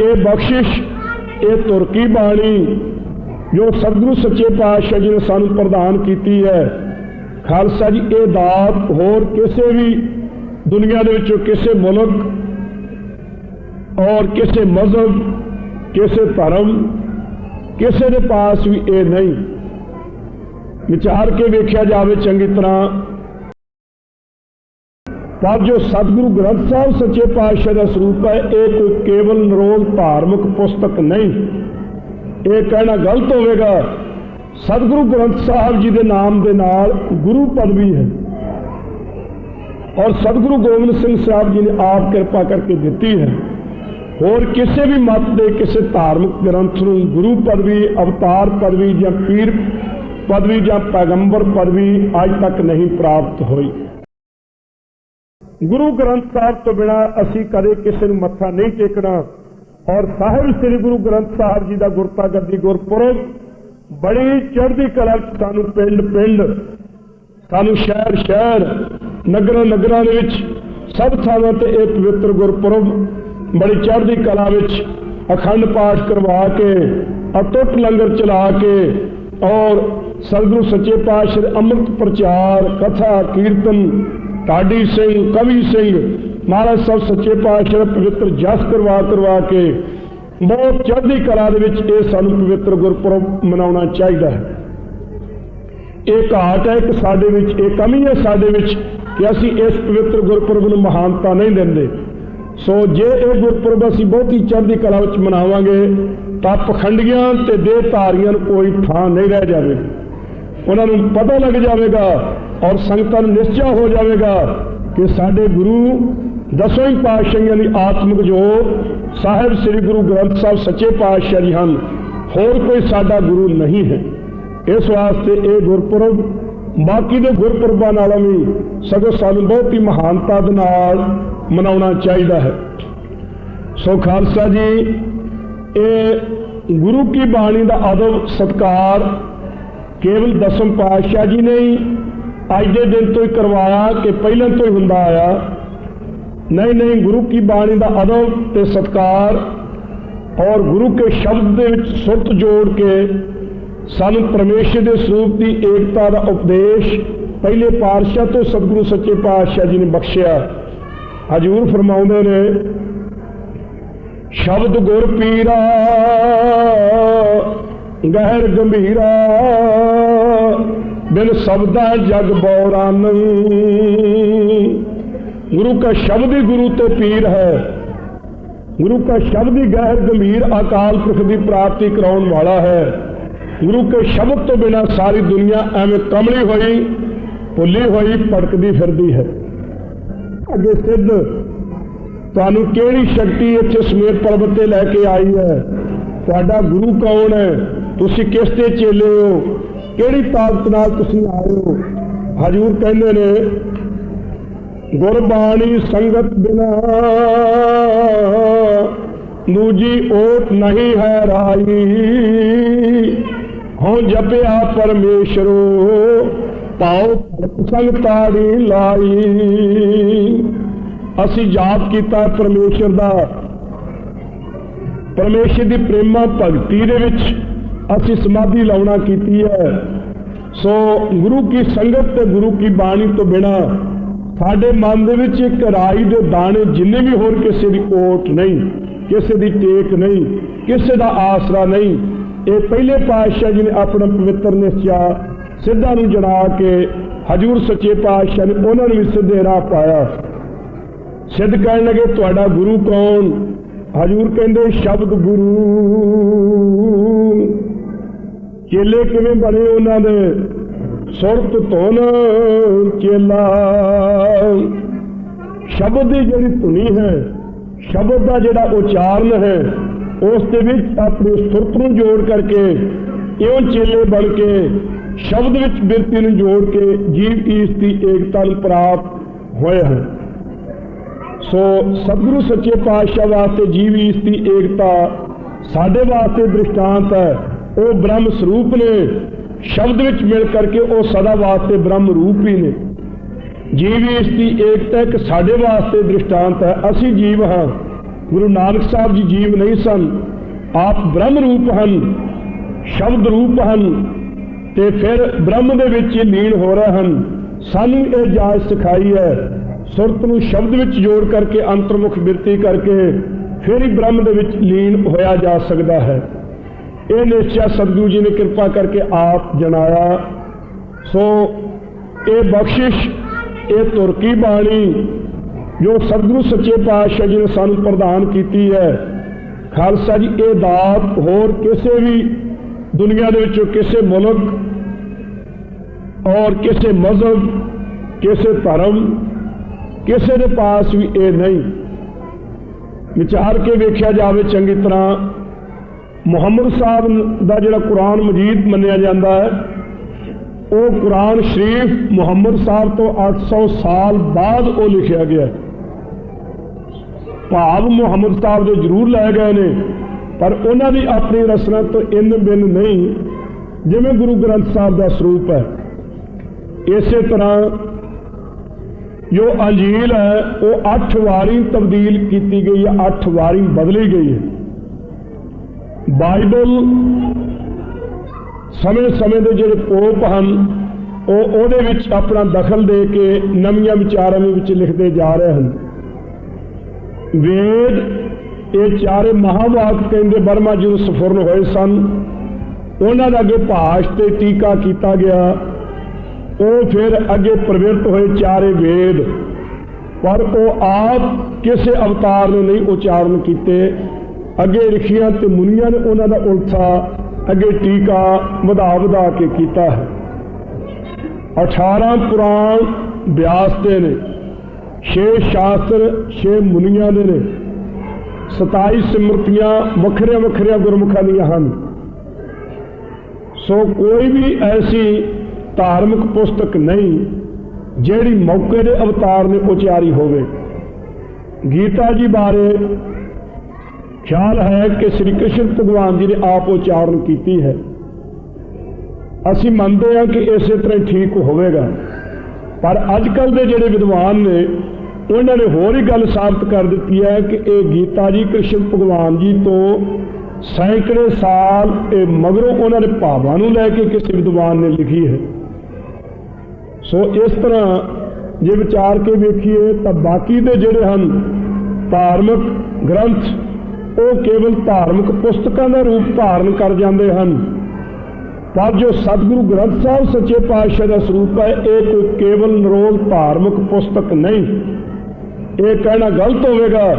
ਇਹ ਬਖਸ਼ਿਸ਼, ਇਹ ਤੁਰਕੀ ਬਾਣੀ ਜੋ ਸਤਿਗੁਰੂ ਸੱਚੇ ਪਾਤਸ਼ਾਹ ਜੀ ਨੇ ਸਾਨੂੰ ਪ੍ਰਦਾਨ ਕੀਤੀ ਹੈ। ਖਾਲਸਾ ਜੀ, ਇਹ ਦਾਤ ਹੋਰ ਕਿਸੇ ਵੀ ਦੁਨੀਆ ਦੇ ਵਿੱਚੋਂ ਕਿਸੇ ਮੁਲਕ ਔਰ ਕਿਸੇ ਮਜ਼ਹਬ, ਕਿਸੇ ਧਰਮ, ਕਿਸੇ ਦੇ ਪਾਸ ਵੀ ਇਹ ਨਹੀਂ। ਵਿਚਾਰ ਕੇ ਵੇਖਿਆ ਜਾਵੇ ਚੰਗੀ ਤਰ੍ਹਾਂ ਪਰ ਜੋ ਸਤਿਗੁਰੂ ਗ੍ਰੰਥ ਸਾਹਿਬ ਸੱਚੇ ਪਾਤਸ਼ਾਹ ਦਾ ਸਰੂਪ ਹੈ, ਇਹ ਕੋਈ ਕੇਵਲ ਨਿਰੋਲ ਧਾਰਮਿਕ ਪੁਸਤਕ ਨਹੀਂ। ਇਹ ਕਹਿਣਾ ਗਲਤ ਹੋਵੇਗਾ। ਸਤਿਗੁਰੂ ਗ੍ਰੰਥ ਸਾਹਿਬ ਜੀ ਦੇ ਨਾਮ ਦੇ ਨਾਲ ਗੁਰੂ ਪਦਵੀ ਹੈ। ਔਰ ਸਤਿਗੁਰੂ ਗੋਬਿੰਦ ਸਿੰਘ ਸਾਹਿਬ ਜੀ ਨੇ ਆਪ ਕਿਰਪਾ ਕਰਕੇ ਦਿੱਤੀ ਹੈ। ਹੋਰ ਕਿਸੇ ਵੀ ਮਤ ਦੇ ਕਿਸੇ ਧਾਰਮਿਕ ਗ੍ਰੰਥ ਨੂੰ ਗੁਰੂ ਪਦਵੀ ਅਵਤਾਰ ਪਦਵੀ ਜਾਂ ਪੀਰ ਪਦਵੀ ਜਾਂ ਪੈਗੰਬਰ ਪਦਵੀ ਅੱਜ ਤੱਕ ਨਹੀਂ ਪ੍ਰਾਪਤ ਹੋਈ। ਗੁਰੂ ਗ੍ਰੰਥ ਸਾਹਿਬ ਤੋਂ ਬਿਨਾ ਅਸੀਂ ਕਦੇ ਕਿਸੇ ਨੂੰ ਮੱਥਾ ਨਹੀਂ ਟੇਕਣਾ। ਔਰ ਸਾਹਿਬ ਸ੍ਰੀ ਗੁਰੂ ਗ੍ਰੰਥ ਸਾਹਿਬ ਜੀ ਦਾ ਗੁਰਤਾ ਗੱਦੀ ਗੁਰਪੁਰਬ ਬੜੀ ਚੜ੍ਹਦੀ ਕਲਾ ਚ ਸਾਨੂੰ ਪਿੰਡ ਪਿੰਡ, ਸਾਨੂੰ ਸ਼ਹਿਰ ਸ਼ਹਿਰ, ਨਗਰਾਂ ਨਗਰਾਂ ਦੇ ਵਿੱਚ ਸਭ ਥਾਵਾਂ ਤੇ ਇਹ ਪਵਿੱਤਰ ਗੁਰਪੁਰਬ ਬੜੀ ਚੜ੍ਹਦੀ ਕਲਾ ਵਿੱਚ ਅਖੰਡ ਪਾਠ ਕਰਵਾ ਕੇ, ਅਟੁੱਟ ਲੰਗਰ ਚਲਾ ਕੇ ਔਰ ਸਤਿਗੁਰੂ ਸੱਚੇ ਪਾਤਸ਼ਾਹ ਅੰਮ੍ਰਿਤ ਪ੍ਰਚਾਰ, ਕਥਾ, ਕੀਰਤਨ ਢਾਡੀ ਸਿੰਘ, ਕਵੀ ਸਿੰਘ, ਮਹਾਰਾਜ ਸਾਹਿਬ ਸੱਚੇ ਪਾਤਸ਼ਾਹ ਪਵਿੱਤਰ ਜਸ ਕਰਵਾ ਕਰਵਾ ਕੇ ਬਹੁਤ ਚੜ੍ਹਦੀ ਕਲਾ ਦੇ ਵਿੱਚ ਇਹ ਸਾਨੂੰ ਪਵਿੱਤਰ ਗੁਰਪੁਰਬ ਮਨਾਉਣਾ ਚਾਹੀਦਾ ਹੈ। ਇਹ ਘਾਟ ਹੈ ਕਿ ਸਾਡੇ ਵਿੱਚ, ਇਹ ਕਮੀ ਹੈ ਸਾਡੇ ਵਿੱਚ ਕਿ ਅਸੀਂ ਇਸ ਪਵਿੱਤਰ ਗੁਰਪੁਰਬ ਨੂੰ ਮਹਾਨਤਾ ਨਹੀਂ ਦਿੰਦੇ। ਸੋ ਜੇ ਇਹ ਗੁਰਪੁਰਬ ਅਸੀਂ ਬਹੁਤੀ ਚੜ੍ਹਦੀ ਕਲਾ ਵਿੱਚ ਮਨਾਵਾਂਗੇ, ਤਾਂ ਪਖੰਡੀਆਂ ਤੇ ਦੇਹਧਾਰੀਆਂ ਨੂੰ ਕੋਈ ਥਾਂ ਨਹੀਂ ਰਹਿ ਜਾਵੇ ਉਹਨਾਂ ਨੂੰ ਪਤਾ ਲੱਗ ਜਾਵੇਗਾ ਔਰ ਸੰਗਤਾਂ ਨੂੰ ਨਿਸ਼ਚੈ ਹੋ ਜਾਵੇਗਾ ਕਿ ਸਾਡੇ ਗੁਰੂ ਦਸਵੇਂ ਪਾਤਸ਼ਾਹੀਆਂ ਦੀ ਆਤਮਿਕ ਜੋਤ ਸਾਹਿਬ ਸ੍ਰੀ ਗੁਰੂ ਗ੍ਰੰਥ ਸਾਹਿਬ ਸੱਚੇ ਪਾਤਸ਼ਾਹ ਜੀ ਹਨ, ਹੋਰ ਕੋਈ ਸਾਡਾ ਗੁਰੂ ਨਹੀਂ ਹੈ। ਇਸ ਵਾਸਤੇ ਇਹ ਗੁਰਪੁਰਬ, ਬਾਕੀ ਦੇ ਗੁਰਪੁਰਬਾਂ ਨਾਲੋਂ ਵੀ ਸਗੋਂ ਸਾਨੂੰ ਬਹੁਤ ਹੀ ਮਹਾਨਤਾ ਦੇ ਨਾਲ ਮਨਾਉਣਾ ਚਾਹੀਦਾ ਹੈ। ਸੋ ਖਾਲਸਾ ਜੀ, ਇਹ ਗੁਰੂ ਕੀ ਬਾਣੀ ਦਾ ਅਦਬ ਸਤਕਾਰ ਕੇਵਲ ਦਸਮ ਪਾਤਸ਼ਾਹ ਜੀ ਨੇ ਹੀ ਅੱਜ ਦੇ ਦਿਨ ਤੋਂ ਹੀ ਕਰਵਾਇਆ ਕਿ ਪਹਿਲਾਂ ਤੋਂ ਹੀ ਹੁੰਦਾ ਆਇਆ। ਨਹੀਂ ਨਹੀਂ, ਗੁਰੂ ਕੀ ਬਾਣੀ ਦਾ ਅਦਬ ਤੇ ਸਤਕਾਰ ਔਰ ਗੁਰੂ ਕੇ ਸ਼ਬਦ ਦੇ ਵਿੱਚ ਸੁਰਤ ਜੋੜ ਕੇ ਸਾਨੂੰ ਪਰਮੇਸ਼ਰ ਦੇ ਸਰੂਪ ਦੀ ਏਕਤਾ ਦਾ ਉਪਦੇਸ਼ ਪਹਿਲੇ ਪਾਤਸ਼ਾਹ ਤੋਂ ਸਤਿਗੁਰੂ ਸੱਚੇ ਪਾਤਸ਼ਾਹ ਜੀ ਨੇ ਬਖਸ਼ਿਆ। ਹਜੂਰ ਫਰਮਾਉਂਦੇ ਨੇ, ਸ਼ਬਦ ਗੁਰ ਪੀਰਾ ਗਹਿਰ ਗੰਭੀਰਾ, ਬਿਨ ਸਬਦਾ ਜਗ ਬੌਰਾਨ ਗੁਰੂ ਕਾ ਸ਼ਬਦ ਹੀ ਗੁਰੂ ਤੇ ਪੀਰ ਹੈ। ਗੁਰੂ ਕਾ ਸ਼ਬਦ ਹੀ ਗਹਿਰ ਗੰਭੀਰ ਅਕਾਲ ਪੁਰਖ ਦੀ ਪ੍ਰਾਪਤੀ ਕਰਾਉਣ ਵਾਲਾ ਹੈ। ਗੁਰੂ ਕੇ ਸ਼ਬਦ ਤੋਂ ਬਿਨਾ ਸਾਰੀ ਦੁਨੀਆ ਐਵੇਂ ਕਮਲੀ ਹੋਈ, ਭੁੱਲੀ ਹੋਈ ਭਟਕਦੀ ਫਿਰਦੀ ਹੈ। ਅੱਗੇ ਸਿੱਧ, ਤੁਹਾਨੂੰ ਕਿਹੜੀ ਸ਼ਕਤੀ ਇੱਥੇ ਸਮੇਤ ਪਰਬਤ ਤੇ ਲੈ ਕੇ ਆਈ ਹੈ? ਤੁਹਾਡਾ ਗੁਰੂ ਕੌਣ ਹੈ? ਤੁਸੀਂ ਕਿਸ ਦੇ ਚੇਲੇ ਹੋ? ਕਿਹੜੀ ਤਾਕਤ ਨਾਲ ਤੁਸੀਂ ਆਏ ਹੋ? ਹਜੂਰ ਕਹਿੰਦੇ ਨੇ, ਗੁਰਬਾਣੀ ਸੰਗਤ ਬਿਨਾ ਦੂਜੀ ਓਟ ਨਹੀਂ ਹੈ ਰਾਈ ਹਉ ਜਪਿਆ ਪਰਮੇਸ਼ਰੋ ਪਾਉ ਸੰਗ ਤਾੜੀ ਲਾਈ। ਅਸੀਂ ਜਾਪ ਕੀਤਾ ਪਰਮੇਸ਼ਰ ਦਾ। ਪਰਮੇਸ਼ਰ ਦੀ ਪ੍ਰੇਮਾ ਭਗਤੀ ਦੇ ਵਿੱਚ ਅਸੀਂ ਸਮਾਧੀ ਲਾਉਣਾ ਕੀਤੀ ਹੈ। ਸੋ ਗੁਰੂ ਕੀ ਸੰਗਤ ਤੇ ਗੁਰੂ ਕੀ ਬਾਣੀ ਤੋਂ ਬਿਨਾ ਸਾਡੇ ਮਨ ਦੇ ਵਿੱਚ ਇੱਕ ਰਾਈ ਦੇ ਦਾਣੇ ਜਿੰਨੇ ਵੀ ਹੋਰ ਕਿਸੇ ਦੀ ਓਟ ਨਹੀਂ, ਕਿਸੇ ਦੀ ਟੇਕ ਨਹੀਂ, ਕਿਸੇ ਦਾ ਆਸਰਾ ਨਹੀਂ, ਇਹ ਪਹਿਲੇ ਪਾਤਸ਼ਾਹ ਜੀ ਨੇ ਆਪਣਾ ਪਵਿੱਤਰ ਨਿਸ਼ਚਾ ਸਿੱਧਾ ਨੂੰ ਜਣਾ ਕੇ ਹਜੂਰ ਸੱਚੇ ਪਾਤਸ਼ਾਹ ਨੇ ਉਹਨਾਂ ਨੂੰ ਵੀ ਸਿੱਧੇ ਰਾਹ ਪਾਇਆ। ਸਿੱਧ ਕਹਿਣ ਲੱਗੇ, ਤੁਹਾਡਾ ਗੁਰੂ ਕੌਣ? ਹਜੂਰ ਕਹਿੰਦੇ, ਸ਼ਬਦ ਗੁਰੂ। ਚੇਲੇ ਕਿਵੇਂ ਬਣੇ ਉਹਨਾਂ ਦੇ? ਸੁਰਤ ਧੁਨ ਚੇਲਾ। ਸ਼ਬਦ ਦੀ ਜਿਹੜੀ ਧੁਨੀ ਹੈ, ਸ਼ਬਦ ਦਾ ਜਿਹੜਾ ਉਚਾਰਨ ਹੈ, ਉਸ ਦੇ ਵਿੱਚ ਆਪਣੀ ਸੁਰਤ ਨੂੰ ਜੋੜ ਕਰਕੇ, ਇਉਂ ਚੇਲੇ ਬਣ ਕੇ, ਸ਼ਬਦ ਵਿੱਚ ਬਿਰਤੀ ਨੂੰ ਜੋੜ ਕੇ ਜੀਵ ਈਸ ਦੀ ਏਕਤਾ ਨੂੰ ਪ੍ਰਾਪਤ ਹੋਇਆ ਹੈ ਸੋ ਸਤਿਗੁਰੂ ਸੱਚੇ ਪਾਤਸ਼ਾਹ ਵਾਸਤੇ ਜੀਵ ਈਸ ਦੀ ਏਕਤਾ ਸਾਡੇ ਵਾਸਤੇ ਦ੍ਰਿਸ਼ਟਾਂਤ ਹੈ। ਉਹ ਬ੍ਰਹਮ ਸਰੂਪ ਨੇ। ਸ਼ਬਦ ਵਿੱਚ ਮਿਲ ਕਰਕੇ ਉਹ ਸਦਾ ਵਾਸਤੇ ਬ੍ਰਹਮ ਰੂਪ ਹੀ ਨੇ। ਜੀਵ ਇਸ ਦੀ ਏਕਤਾ ਇੱਕ ਸਾਡੇ ਵਾਸਤੇ ਦ੍ਰਿਸ਼ਟਾਂਤ ਹੈ। ਅਸੀਂ ਜੀਵ ਹਾਂ। ਗੁਰੂ ਨਾਨਕ ਸਾਹਿਬ ਜੀ ਜੀਵ ਨਹੀਂ ਸਨ। ਆਪ ਬ੍ਰਹਮ ਰੂਪ ਹਨ, ਸ਼ਬਦ ਰੂਪ ਹਨ। ਤੇ ਫਿਰ ਬ੍ਰਹਮ ਦੇ ਵਿੱਚ ਹੀ ਲੀਨ ਹੋ ਰਹੇ ਹਨ। ਸਾਨੂੰ ਇਹ ਜਾਚ ਸਿਖਾਈ ਹੈ। ਸੁਰਤ ਨੂੰ ਸ਼ਬਦ ਵਿੱਚ ਜੋੜ ਕਰਕੇ ਅੰਤਰਮੁਖ ਬਿਰਤੀ ਕਰਕੇ ਫਿਰ ਹੀ ਬ੍ਰਹਮ ਦੇ ਵਿੱਚ ਲੀਨ ਹੋਇਆ ਜਾ ਸਕਦਾ ਹੈ। ਇਹ ਨਿਸ਼ਚੈ ਸਤਿਗੁਰੂ ਜੀ ਨੇ ਕਿਰਪਾ ਕਰਕੇ ਆਪ ਜਣਾਇਆ ਸੋ ਇਹ ਬਖਸ਼ਿਸ਼ ਇਹ ਤੁਰਕੀ ਬਾਣੀ ਜੋ ਸਤਿਗੁਰੂ ਸੱਚੇ ਪਾਤਸ਼ਾਹ ਜੀ ਨੇ ਸਾਨੂੰ ਪ੍ਰਦਾਨ ਕੀਤੀ ਹੈ ਖਾਲਸਾ ਜੀ ਇਹ ਦਾਤ ਹੋਰ ਕਿਸੇ ਵੀ ਦੁਨੀਆ ਦੇ ਵਿੱਚੋਂ ਕਿਸੇ ਮੁਲਕ ਔਰ ਕਿਸੇ ਮਜ਼ਹਬ ਕਿਸੇ ਧਰਮ ਕਿਸੇ ਦੇ ਪਾਸ ਵੀ ਇਹ ਨਹੀਂ ਵਿਚਾਰ ਕੇ ਵੇਖਿਆ ਜਾਵੇ ਚੰਗੀ ਤਰ੍ਹਾਂ ਮੁਹੰਮਦ ਸਾਹਿਬ ਦਾ ਜਿਹੜਾ ਕੁਰਾਨ ਮਜੀਦ ਮੰਨਿਆ ਜਾਂਦਾ ਹੈ, ਉਹ ਕੁਰਾਨ ਸ਼ਰੀਫ ਮੁਹੰਮਦ ਸਾਹਿਬ ਤੋਂ 800 ਸਾਲ ਬਾਅਦ ਉਹ ਲਿਖਿਆ ਗਿਆ ਹੈ। ਭਾਵ ਮੁਹੰਮਦ ਸਾਹਿਬ ਦੇ ਜ਼ਰੂਰ ਲੈ ਗਏ ਨੇ, ਪਰ ਉਹਨਾਂ ਦੀ ਆਪਣੀ ਰਸਨਾ ਤੋਂ ਇੰਨ ਬਿਨ ਨਹੀਂ, ਜਿਵੇਂ ਗੁਰੂ ਗ੍ਰੰਥ ਸਾਹਿਬ ਦਾ ਸਰੂਪ ਹੈ। ਇਸੇ ਤਰ੍ਹਾਂ ਜੋ ਅੰਜੀਲ ਹੈ, ਉਹ 8 ਵਾਰੀ ਤਬਦੀਲ ਕੀਤੀ ਗਈ ਹੈ 8 ਵਾਰੀ ਬਦਲੀ ਗਈ ਹੈ। ਬਾਈਬਲ ਸਮੇਂ-ਸਮੇਂ ਦੇ ਜਿਹੜੇ ਪੋਪ ਹਨ, ਉਹ ਉਹਦੇ ਵਿੱਚ ਆਪਣਾ ਦਖਲ ਦੇ ਕੇ ਨਵੀਆਂ ਵਿਚਾਰਾਂ ਦੇ ਵਿੱਚ ਲਿਖਦੇ ਜਾ ਰਹੇ ਹਨ। ਵੇਦ, ਇਹ ਚਾਰੇ ਮਹਾਵਾਕ ਕਹਿੰਦੇ ਬਰਮਾ ਜੀ ਨੂੰ ਸਫੁਰਨ ਹੋਏ ਸਨ। ਉਹਨਾਂ ਦਾ ਅੱਗੇ ਭਾਸ਼ ਤੇ ਟੀਕਾ ਕੀਤਾ ਗਿਆ। ਉਹ ਫਿਰ ਅੱਗੇ ਪ੍ਰਵਿਰਤ ਹੋਏ ਚਾਰੇ ਵੇਦ। ਪਰ ਉਹ ਆਪ ਕਿਸੇ ਅਵਤਾਰ ਨੇ ਨਹੀਂ ਉਚਾਰਨ ਕੀਤੇ। ਅੱਗੇ ਰਿਖੀਆਂ ਤੇ ਮੁਨੀਆਂ ਨੇ ਉਹਨਾਂ ਦਾ ਉਲਥਾ ਅੱਗੇ ਟੀਕਾ ਵਧਾ ਵਧਾ ਕੇ ਕੀਤਾ ਹੈ। 18 ਪੁਰਾਣ ਬਿਆਸ ਦੇ ਨੇ 6 ਸ਼ਾਸਤਰ 6 ਮੁਨੀਆਂ ਦੇ ਨੇ 27 ਸਿਮਰਤੀਆਂ ਵੱਖਰੀਆਂ ਵੱਖਰੀਆਂ ਗੁਰਮੁਖਾਂ ਦੀਆਂ ਹਨ। ਸੋ ਕੋਈ ਵੀ ਐਸੀ ਧਾਰਮਿਕ ਪੁਸਤਕ ਨਹੀਂ ਜਿਹੜੀ ਮੌਕੇ ਦੇ ਅਵਤਾਰ ਨੇ ਉਚਾਰੀ ਹੋਵੇ। ਗੀਤਾ ਜੀ ਬਾਰੇ ਖਿਆਲ ਹੈ ਕਿ ਸ੍ਰੀ ਕ੍ਰਿਸ਼ਨ ਭਗਵਾਨ ਜੀ ਨੇ ਆਪ ਉਚਾਰਨ ਕੀਤੀ ਹੈ। ਅਸੀਂ ਮੰਨਦੇ ਹਾਂ ਕਿ ਇਸੇ ਤਰ੍ਹਾਂ ਠੀਕ ਹੋਵੇਗਾ। ਪਰ ਅੱਜ ਕੱਲ ਦੇ ਜਿਹੜੇ ਵਿਦਵਾਨ ਨੇ, ਉਹਨਾਂ ਨੇ ਹੋਰ ਹੀ ਗੱਲ ਸਾਬਤ ਕਰ ਦਿੱਤੀ ਹੈ ਕਿ ਇਹ ਗੀਤਾ ਜੀ ਕ੍ਰਿਸ਼ਨ ਭਗਵਾਨ ਜੀ ਤੋਂ ਸੈਂਕੜੇ ਸਾਲ ਇਹ ਮਗਰੋਂ ਉਹਨਾਂ ਦੇ ਭਾਵਾਂ ਨੂੰ ਲੈ ਕੇ ਕਿਸੇ ਵਿਦਵਾਨ ਨੇ ਲਿਖੀ ਹੈ। ਸੋ ਇਸ ਤਰ੍ਹਾਂ ਜੇ ਵਿਚਾਰ ਕੇ ਵੇਖੀਏ ਤਾਂ ਬਾਕੀ ਦੇ ਜਿਹੜੇ ਹਨ, ਧਾਰਮਿਕ ਗ੍ਰੰਥ ਉਹ ਕੇਵਲ ਧਾਰਮਿਕ ਪੁਸਤਕਾਂ ਦਾ ਰੂਪ ਧਾਰਨ ਕਰ ਜਾਂਦੇ ਹਨ। ਪਰ ਜੋ ਸਤਿਗੁਰੂ ਗ੍ਰੰਥ ਸਾਹਿਬ ਸੱਚੇ ਪਾਤਸ਼ਾਹ ਦਾ ਸਰੂਪ ਹੈ, ਇਹ ਕੋਈ ਕੇਵਲ ਨਿਰੋਲ ਧਾਰਮਿਕ ਪੁਸਤਕ ਨਹੀਂ। ਇਹ ਕਹਿਣਾ ਗਲਤ ਹੋਵੇਗਾ।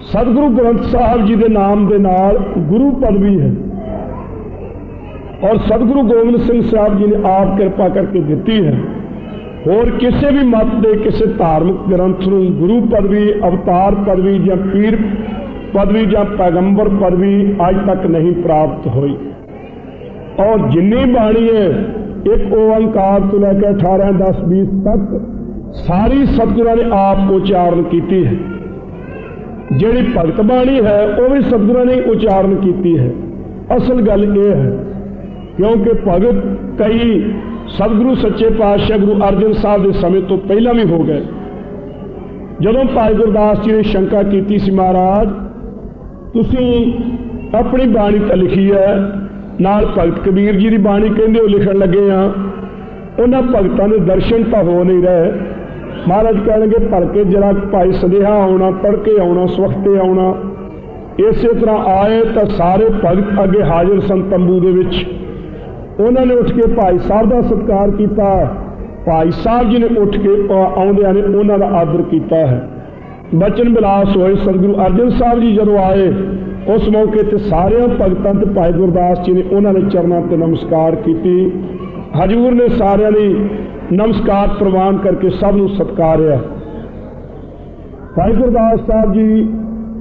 ਸਤਿਗੁਰੂ ਗ੍ਰੰਥ ਸਾਹਿਬ ਜੀ ਦੇ ਨਾਮ ਦੇ ਨਾਲ ਗੁਰੂ ਪਦਵੀ ਹੈ। ਔਰ ਸਤਿਗੁਰੂ ਗੋਬਿੰਦ ਸਿੰਘ ਸਾਹਿਬ ਜੀ ਨੇ ਆਪ ਕਿਰਪਾ ਕਰਕੇ ਦਿੱਤੀ ਹੈ। ਹੋਰ ਕਿਸੇ ਵੀ ਮਤ ਦੇ ਕਿਸੇ ਧਾਰਮਿਕ ਗ੍ਰੰਥ ਨੂੰ ਗੁਰੂ ਪਦਵੀ ਅਵਤਾਰ ਪਦਵੀ ਜਾਂ ਪੀਰ ਪਦਵੀ ਜਾਂ ਪੈਗੰਬਰ ਪਦਵੀ ਅੱਜ ਤੱਕ ਨਹੀਂ ਪ੍ਰਾਪਤ ਹੋਈ। ਔਰ ਜਿੰਨੀ ਬਾਣੀ ਹੈ, ਇੱਕ ਓੰਕਾਰ ਤੋਂ ਲੈ ਕੇ 18 10 20 ਤੱਕ ਸਾਰੀ ਸਤਿਗੁਰਾਂ ਨੇ ਆਪ ਉਚਾਰਨ ਕੀਤੀ ਹੈ। ਜਿਹੜੀ ਭਗਤ ਬਾਣੀ ਹੈ, ਉਹ ਵੀ ਸਤਿਗੁਰਾਂ ਨੇ ਉਚਾਰਨ ਕੀਤੀ ਹੈ। ਅਸਲ ਗੱਲ ਇਹ ਹੈ, ਕਿਉਂਕਿ ਭਗਤ ਕਈ ਸਤਿਗੁਰੂ, ਸੱਚੇ ਪਾਤਸ਼ਾਹ ਗੁਰੂ ਅਰਜਨ ਸਾਹਿਬ ਦੇ ਸਮੇਂ ਤੋਂ ਪਹਿਲਾਂ ਵੀ ਹੋ ਗਏ। ਜਦੋਂ ਭਾਈ ਗੁਰਦਾਸ ਜੀ ਨੇ ਸ਼ੰਕਾ ਕੀਤੀ ਸੀ ਮਹਾਰਾਜ ਤੁਸੀਂ ਆਪਣੀ ਬਾਣੀ ਤਾਂ ਲਿਖੀ ਹੈ। ਨਾਲ ਭਗਤ ਕਬੀਰ ਜੀ ਦੀ ਬਾਣੀ ਕਹਿੰਦੇ ਉਹ ਲਿਖਣ ਲੱਗੇ ਆ ਉਹਨਾਂ ਭਗਤਾਂ ਦੇ ਦਰਸ਼ਨ ਤਾਂ ਹੋ ਨਹੀਂ ਰਹੇ। ਮਹਾਰਾਜ ਕਹਿਣਗੇ ਭਰ ਕੇ ਜਰਾ ਭਾਈ ਸਦੇਹਾ ਆਉਣਾ ਤੜਕੇ ਆਉਣਾ, ਸਵਖਤੇ ਆਉਣਾ। ਇਸੇ ਤਰ੍ਹਾਂ ਆਏ ਤਾਂ ਸਾਰੇ ਭਗਤ ਅੱਗੇ ਹਾਜ਼ਰ ਸਨ ਤੰਬੂ ਦੇ ਵਿੱਚ। ਉਹਨਾਂ ਨੇ ਉੱਠ ਕੇ ਭਾਈ ਸਾਹਿਬ ਦਾ ਸਤਿਕਾਰ ਕੀਤਾ। ਭਾਈ ਸਾਹਿਬ ਜੀ ਨੇ ਉੱਠ ਕੇ ਆਉਂਦਿਆਂ ਨੇ ਉਹਨਾਂ ਦਾ ਆਦਰ ਕੀਤਾ ਹੈ। ਬਚਨ ਬਿਲਾਸ ਹੋਏ, ਸਤਿਗੁਰੂ ਅਰਜਨ ਸਾਹਿਬ ਜੀ ਜਦੋਂ ਆਏ, ਉਸ ਮੌਕੇ ਤੇ ਸਾਰਿਆਂ ਭਗਤਾਂ ਤੇ ਭਾਈ ਗੁਰਦਾਸ ਜੀ ਨੇ ਉਹਨਾਂ ਦੇ ਚਰਨਾਂ ਤੇ ਨਮਸਕਾਰ ਕੀਤੀ। ਹਜੂਰ ਨੇ ਸਾਰਿਆਂ ਲਈ ਨਮਸਕਾਰ ਪ੍ਰਵਾਨ ਕਰਕੇ ਸਭ ਨੂੰ ਸਤਿਕਾਰਿਆ। ਭਾਈ ਗੁਰਦਾਸ ਸਾਹਿਬ ਜੀ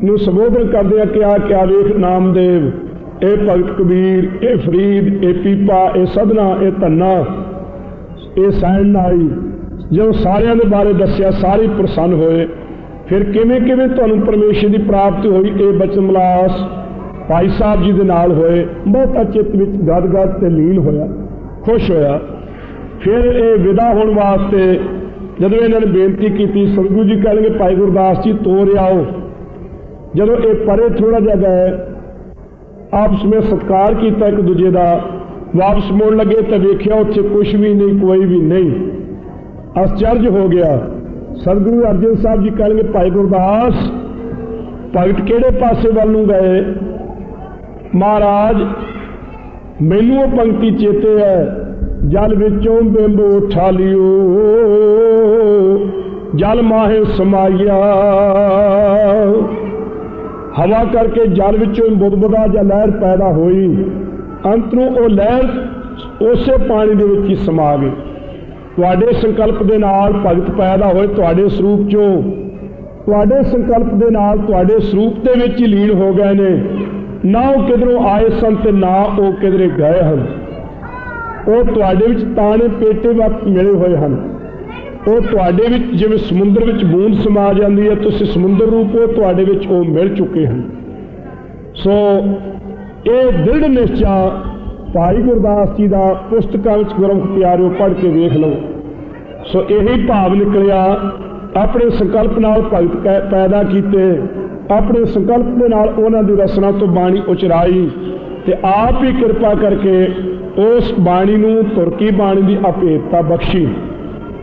ਨੂੰ ਸੰਬੋਧਨ ਕਰਦਿਆਂ ਕਿਹਾ ਕਿਆ ਵੇਖ ਨਾਮਦੇਵ, ਇਹ ਭਗਤ ਕਬੀਰ, ਇਹ ਫਰੀਦ, ਇਹ ਪੀਪਾ, ਇਹ ਸਦਨਾ, ਇਹ ਧੰਨਾ, ਇਹ ਸੈਣ ਨਾਈ, ਜਦੋਂ ਸਾਰਿਆਂ ਦੇ ਬਾਰੇ ਦੱਸਿਆ, ਸਾਰੇ ਪ੍ਰਸੰਨ ਹੋਏ। ਫਿਰ ਕਿਵੇਂ ਕਿਵੇਂ ਤੁਹਾਨੂੰ ਪਰਮੇਸ਼ਰ ਦੀ ਪ੍ਰਾਪਤੀ ਹੋਈ? ਇਹ ਬਚਨ ਮਲਾਸ ਭਾਈ ਸਾਹਿਬ ਜੀ ਦੇ ਨਾਲ ਹੋਏ। ਬਹੁਤਾ ਚਿੱਤ ਵਿੱਚ ਗਦਗਦ ਤੇ ਲੀਨ ਹੋਇਆ, ਖੁਸ਼ ਹੋਇਆ। ਫਿਰ ਇਹ ਵਿਦਾ ਹੋਣ ਵਾਸਤੇ ਜਦੋਂ ਇਹਨਾਂ ਨੇ ਬੇਨਤੀ ਕੀਤੀ ਸਤਿਗੁਰੂ ਜੀ ਕਹਿਣਗੇ, ਭਾਈ ਗੁਰਦਾਸ ਜੀ, ਤੋਰ ਆਓ। ਜਦੋਂ ਇਹ ਪਰੇ ਥੋੜਾ ਜਿਹਾ ਗਏ, ਆਪਸ ਵਿੱਚ ਸਤਕਾਰ ਕੀਤਾ ਇੱਕ ਦੂਜੇ ਦਾ। ਵਾਪਸ ਮੋੜ ਲੱਗੇ ਤਾਂ ਵੇਖਿਆ ਉੱਥੇ ਕੁਝ ਵੀ ਨਹੀਂ, ਕੋਈ ਵੀ ਨਹੀਂ। ਅਸਚਰਜ ਹੋ ਗਿਆ। ਸਤਿਗੁਰੂ ਅਰਜਨ ਸਾਹਿਬ ਜੀ ਕਹਿਣਗੇ, ਭਾਈ ਗੁਰਦਾਸ, ਭਗਤ ਕਿਹੜੇ ਪਾਸੇ ਵੱਲ ਨੂੰ ਗਏ? ਮਹਾਰਾਜ, ਮੈਨੂੰ ਉਹ ਪੰਕਤੀ ਚੇਤੇ ਹੈ, ਜਲ ਵਿੱਚੋਂ ਬਿੰਬ ਉਠਾ ਲਿਓ। ਜਲ ਮਾਹੇ ਸਮਾਇਆ। ਹਵਾ ਕਰਕੇ ਜਲ ਵਿੱਚੋਂ ਬੁਦਬੁਦਾ ਜਾਂ ਲਹਿਰ ਪੈਦਾ ਹੋਈ ਅੰਤ ਨੂੰ ਉਹ ਲਹਿਰ ਉਸੇ ਪਾਣੀ ਦੇ ਵਿੱਚ ਹੀ ਸਮਾ ਗਈ। ਤੁਹਾਡੇ ਸੰਕਲਪ ਦੇ ਨਾਲ ਭਗਤ ਪੈਦਾ ਹੋਏ ਤੁਹਾਡੇ ਸਰੂਪ ਚੋਂ। ਤੁਹਾਡੇ ਸੰਕਲਪ ਦੇ ਨਾਲ ਤੁਹਾਡੇ ਸਰੂਪ ਦੇ ਵਿੱਚ ਹੀ ਲੀਨ ਹੋ ਗਏ ਨੇ। ਨਾ ਉਹ ਕਿਧਰੋਂ ਆਏ ਸਨ ਤੇ ਨਾ ਉਹ ਕਿਧਰੇ ਗਏ ਹਨ। ਉਹ ਤੁਹਾਡੇ ਵਿੱਚ ਤਾਣੇ ਪੇਟੇ ਵਕ ਮਿਲੇ ਹੋਏ ਹਨ। ਉਹ ਤੁਹਾਡੇ ਵਿੱਚ ਜਿਵੇਂ ਸਮੁੰਦਰ ਵਿੱਚ ਬੂੰਦ ਸਮਾ ਜਾਂਦੀ ਹੈ, ਤੁਸੀਂ ਸਮੁੰਦਰ ਰੂਪ ਹੋ, ਤੁਹਾਡੇ ਵਿੱਚ ਉਹ ਮਿਲ ਚੁੱਕੇ ਹਨ। ਸੋ ਇਹ ਦ੍ਰਿੜ ਨਿਸ਼ਚਾ ਭਾਈ ਗੁਰਦਾਸ ਜੀ ਦਾ ਪੁਸਤਕਾਂ ਵਿੱਚ ਗੁਰਮੁਖ ਪਿਆਰਿਓ ਪੜ੍ਹ ਕੇ ਵੇਖ ਲਓ। ਸੋ ਇਹੀ ਭਾਵ ਨਿਕਲਿਆ, ਆਪਣੇ ਸੰਕਲਪ ਨਾਲ ਭਗਤ ਕੈ- ਪੈਦਾ ਕੀਤੇ, ਆਪਣੇ ਸੰਕਲਪ ਦੇ ਨਾਲ ਉਹਨਾਂ ਦੀ ਰਸਨਾ ਤੋਂ ਬਾਣੀ ਉਚਰਾਈ ਤੇ ਆਪ ਹੀ ਕਿਰਪਾ ਕਰਕੇ ਉਸ ਬਾਣੀ ਨੂੰ ਤੁਰਕੀ ਬਾਣੀ ਦੀ ਅਪੇਤਾ ਬਖਸ਼ੀ।